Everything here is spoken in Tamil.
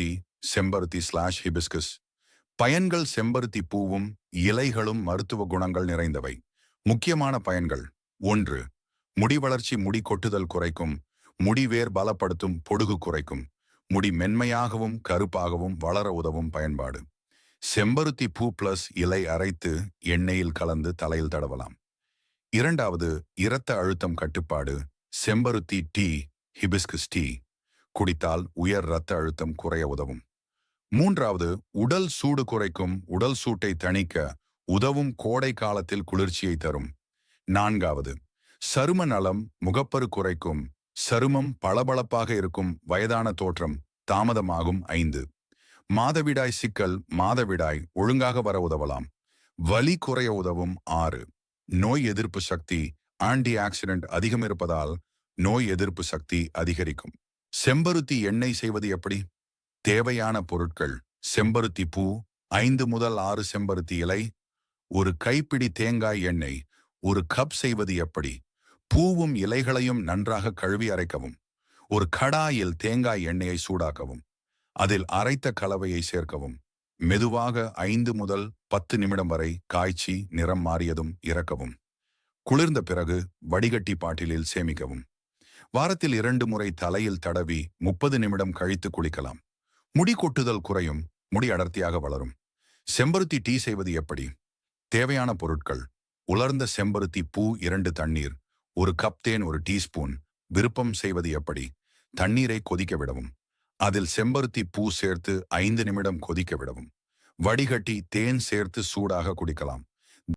செம்பருத்தி செம்பருத்தி ஸ்லாஷ் ஹிபிஸ்கஸ் பயன்கள் செம்பருத்தி பூவும் இலைகளும் மருத்துவ குணங்கள் நிறைந்தவை. முக்கியமான பயன்கள். ஒன்று முடி வளர்ச்சி முடி கொட்டுதல் குறைக்கும் முடி வேர் பலப்படுத்தும் பொடுகு குறைக்கும் முடி மென்மையாகவும் கருப்பாகவும் வளர உதவும் பயன்பாடு. செம்பருத்தி பூ பிளஸ் இலை அரைத்து எண்ணெயில் கலந்து தலையில் தடவலாம். இரண்டாவது இரத்த அழுத்தம் கட்டுப்பாடு செம்பருத்தி டீ ஹிபிஸ்கஸ் டீ குடித்தால் உயர் இரத்த அழுத்தம் குறைய உதவும். மூன்றாவது உடல் சூடு குறைக்கும் உடல் சூட்டை தணிக்க உதவும் கோடை காலத்தில் குளிர்ச்சியை தரும். நான்காவது சரும நலம் முகப்பரு குறைக்கும் சருமம் பளபளப்பாக இருக்கும் வயதான தோற்றம் தாமதமாகும். ஐந்து மாதவிடாய் சிக்கல் மாதவிடாய் ஒழுங்காக வர உதவலாம். வலி குறைய உதவும். ஆறு நோய் எதிர்ப்பு சக்தி ஆன்டி ஆக்சிடென்ட் அதிகம் இருப்பதால் நோய் எதிர்ப்பு சக்தி அதிகரிக்கும். செம்பருத்தி எண்ணெய் செய்வது எப்படி? தேவையான பொருட்கள். செம்பருத்தி பூ ஐந்து முதல் ஆறு செம்பருத்தி இலை ஒரு கைப்பிடி தேங்காய் எண்ணெய் ஒரு கப் செய்வது எப்படி? பூவும் இலைகளையும் நன்றாக கழுவி அரைக்கவும். ஒரு கடாயில் தேங்காய் எண்ணெயை சூடாக்கவும். அதில் அரைத்த கலவையை சேர்க்கவும். மெதுவாக ஐந்து முதல் பத்து நிமிடம் வரை காய்ச்சி நிறம் மாறியதும் இறக்கவும். குளிர்ந்த பிறகு வடிகட்டி பாட்டிலில் சேமிக்கவும். வாரத்தில் இரண்டு முறை தலையில் தடவி முப்பது நிமிடம் கழித்து குளிக்கலாம். முடி கொட்டுதல் குறையும் முடி அடர்த்தியாக வளரும். செம்பருத்தி டீ செய்வது எப்படி? தேவையான பொருட்கள். உலர்ந்த செம்பருத்தி பூ இரண்டு தண்ணீர் ஒரு கப் தேன் ஒரு டீஸ்பூன். விருப்பம் செய்வது எப்படி? தண்ணீரை கொதிக்க விடவும். அதில் செம்பருத்தி பூ சேர்த்து ஐந்து நிமிடம் கொதிக்க விடவும். வடிகட்டி தேன் சேர்த்து சூடாக குடிக்கலாம்.